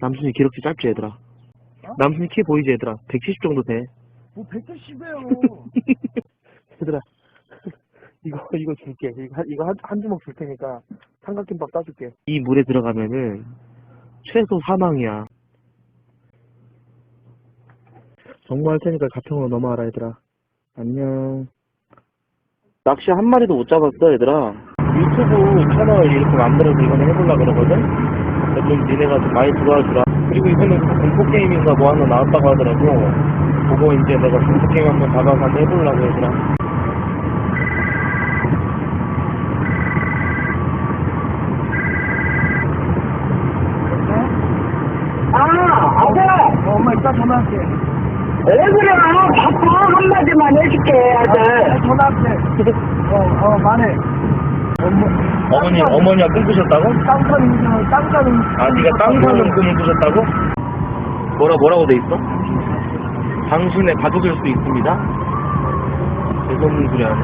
남순이 기록지 짧지 얘들아. 남순이 키 보이지 얘들아. 170 정도 돼. 뭐 170이에요. 얘들아. 이거 이거 줄게. 이거 한, 이거 한, 한 주먹 줄 테니까 삼각김밥 따줄게. 이 물에 들어가면은 최소 사망이야. 정모할 테니까 가평으로 넘어와라 얘들아. 안녕. 낚시 한 마리도 못 잡았어 얘들아. 유튜브 채널 이렇게 만들어서 이번에 해보려 그러거든. 좀 니네가 좀 많이 도와주라. 그리고 이번에 그 공포 게임인가 뭐 하나 나왔다고 하더라고. 그거 이제 내가 공포 게임 한번 잡아서 한번 해보려고 얘들아. 아, 아들! 어, 엄마 이따 전화할게. 왜 그래? 바빠. 한마디만 해줄게, 아, 아들. 전화할게. 어, 어, 말해. 어머, 어머니, 어머니가 꿈꾸셨다고? 땅 사는 이름을 땅 사는. 아, 네가 땅 사는 꿈을 꾸셨다고? 뭐라, 뭐라고 돼 있어? 당신의 가족일 수 있습니다? 죄송한 소리 하네.